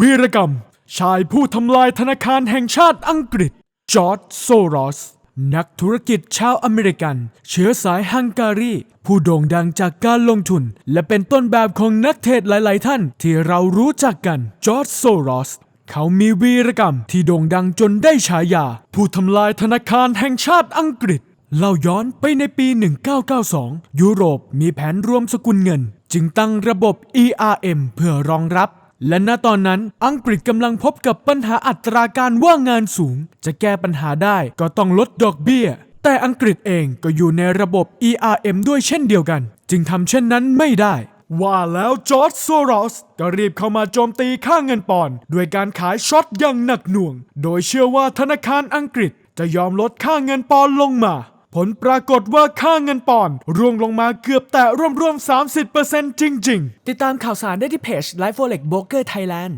วีรกรรม ชายผู้ทำลายธนาคารแห่งชาติอังกฤษ จอร์จโซรอส นักธุรกิจชาวอเมริกัน เชื้อสายฮังการี ผู้โด่งดังจากการลงทุน และเป็นต้นแบบของนักเทรดหลาย ๆ ท่านที่เรารู้จักกัน จอร์จโซรอส เขามีวีรกรรมที่โด่งดังจนได้ฉายา ผู้ทำลายธนาคารแห่งชาติอังกฤษ เล่าย้อนไปในปี 1992 ยุโรปมีแผนรวมสกุลเงิน จึงตั้งระบบ ERM เพื่อรองรับ และณตอนนั้นอังกฤษกำลังพบกับปัญหาอัตราการว่างงานสูง จะแก้ปัญหาได้ก็ต้องลดดอกเบี้ย แต่อังกฤษเองก็อยู่ในระบบ ERM ด้วยเช่นเดียวกัน จึงทำเช่นนั้นไม่ได้ ว่าแล้วจอร์จโซรอสก็รีบเข้ามาโจมตีค่าเงินปอนด์ด้วยการขายช็อตอย่างหนักหน่วง โดยเชื่อว่าธนาคารอังกฤษจะยอมลดค่าเงินปอนด์ลงมา ผลปรากฏว่าค่าเงินปอนด์ร่วงลงมาเกือบแต่ร่วมๆ30%จริง ๆ ติดตามข่าวสารได้ที่เพจ Life Forex Broker Thailand